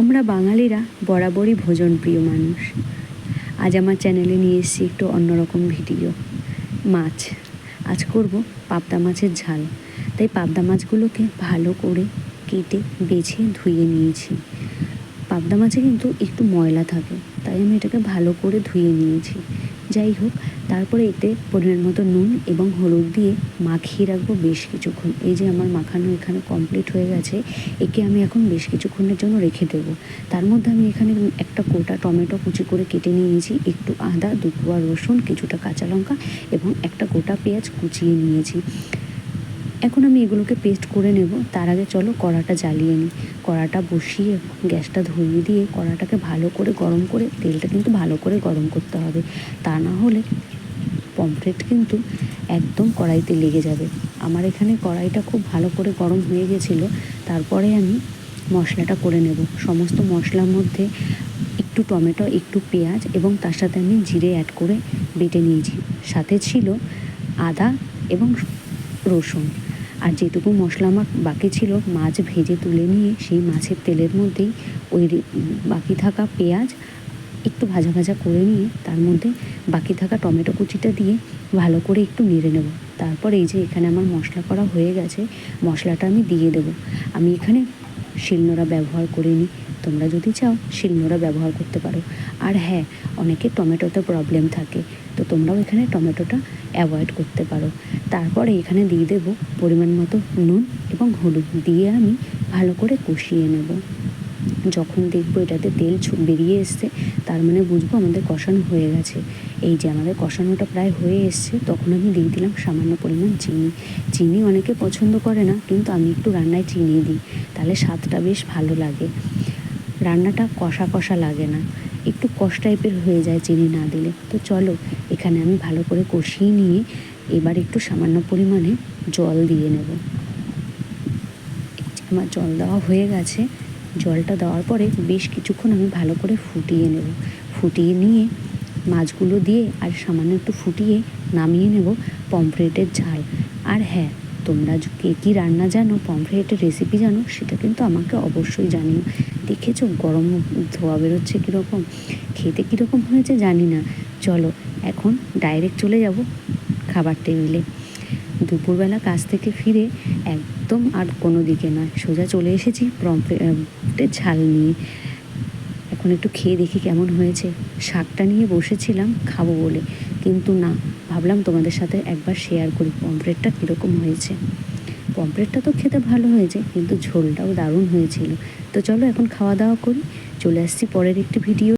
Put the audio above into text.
আমরা বাঙালিরা বরাবরই ভোজন প্রিয় মানুষ। আজ আমার চ্যানেলে নিয়ে এসেছি একটু অন্যরকম ভিডিও মাছ। আজ করব পাবদা মাছের ঝাল। তাই পাবদা মাছগুলোকে ভালো করে কেটে, বেছে, ধুয়ে নিয়েছি। পাবদা মাছে কিন্তু একটু ময়লা থাকে, তাই আমি এটাকে ভালো করে ধুয়ে নিয়েছি। যাই হোক, তারপরে এতে পরিমাণ মতো নুন এবং হলুদ দিয়ে মাখিয়ে রাখব বেশ কিছুক্ষণ। এই যে আমার মাখানো এখানে কমপ্লিট হয়ে গেছে, একে আমি এখন বেশ কিছুক্ষণের জন্য রেখে দেবো। তার মধ্যে আমি এখানে একটা কোটা টমেটো কুচি করে কেটে নিয়েছি, একটু আদা দুপুয়া রসুন, কিছুটা কাঁচা লঙ্কা এবং একটা গোটা পেঁয়াজ কুচিয়ে নিয়েছি। এখন আমি এগুলোকে পেস্ট করে নেব। তার আগে চলো কড়াটা জ্বালিয়ে নিই। কড়াটা বসিয়ে গ্যাসটা ধরিয়ে দিয়ে কড়াটাকে ভালো করে গরম করে, তেলটা কিন্তু ভালো করে গরম করতে হবে। তা না হলে পমফ্রেট কিন্তু একদম কড়াইতে লেগে যাবে। আমার এখানে কড়াইটা খুব ভালো করে গরম হয়ে গেছিল। তারপরে আমি মশলাটা করে নেব। সমস্ত মশলার মধ্যে একটু টমেটো, একটু পেঁয়াজ এবং তার সাথে আমি জিরে অ্যাড করে বেটে নিয়েছি। সাথে ছিল আদা এবং রসুন। আর যেটুকু মশলা আমার বাকি ছিল, মাছ ভেজে তুলে নিয়ে সেই মাছের তেলের মধ্যেই ওই বাকি থাকা পেঁয়াজ একটু ভাজা ভাজা করে নিয়ে তার মধ্যে বাকি থাকা টমেটো কুচিটা দিয়ে ভালো করে একটু নেড়ে নেব। তারপর এই যে এখানে আমার মশলা করা হয়ে গেছে, মশলাটা আমি দিয়ে দেবো। আমি এখানে শিলনোড়া ব্যবহার করিনি। তোমরা যদি চাও শিলনোড়া ব্যবহার করতে পারো। আর হ্যাঁ অনেকে টমেটোতে প্রবলেম থাকে, তো তোমরাও এখানে টমেটোটা অ্যাভয়েড করতে পারো। তারপরে এখানে দিয়ে দেবো পরিমাণ মতো নুন এবং হলুদ দিয়ে আমি ভালো করে কষিয়ে নেব। যখন দেখব এটাতে তেল বেরিয়ে এসছে, তার মানে বুঝব আমাদের কষানো হয়ে গেছে। এই যে আমাদের কষানোটা প্রায় হয়ে এসছে, তখন আমি দিয়ে দিলাম সামান্য পরিমাণ চিনি। চিনি অনেকে পছন্দ করে না, কিন্তু আমি একটু রান্নায় চিনি দিই, তাহলে স্বাদটা বেশ ভালো লাগে। রান্নাটা কষা কষা লাগে না। একটু কষ টাইপের হয়ে যায় চিনি না দিলে। তো চলো, এখানে আমি ভালো করে কষিয়ে নিয়ে এবার একটু সামান্য পরিমাণে জল দিয়ে নেব। আমার জল দেওয়া হয়ে গেছে। জলটা দেওয়ার পরে বেশ কিছুক্ষণ আমি ভালো করে ফুটিয়ে নেব। ফুটিয়ে নিয়ে মাছগুলো দিয়ে আর সামান্য একটু ফুটিয়ে নামিয়ে নেব পমফ্রেটের ঝাল। আর হ্যাঁ তোমরা কে কী রান্না জানো, পমফ্রেটের রেসিপি জানো, সেটা কিন্তু আমাকে অবশ্যই জানিও। দেখেছ? গরম ধোয়া বেরোচ্ছে কীরকম? খেতে কীরকম হয়েছে জানি না। চলো, এখন ডাইরেক্ট চলে যাব খাবার টেবিলে দুপুরবেলা কাজ থেকে ফিরে একদম আর কোনো দিকে নয়। সোজা চলে এসেছি পমফ্রেটের ঝাল নিয়ে। এখন একটু খেয়ে দেখি কেমন হয়েছে। শাকটা নিয়ে বসেছিলাম খাব বলে। কিন্তু না, ভাবলাম তোমাদের সাথে একবার শেয়ার করি। পমফ্রেটটা কীরকম হয়েছে। পমফ্রেটটা তো খেতে ভালো হয়েছে, কিন্তু ঝোলটাও দারুণ হয়েছিল। তো চলো এখন খাওয়া দাওয়া করি, চলে আসছি পরের একটি ভিডিও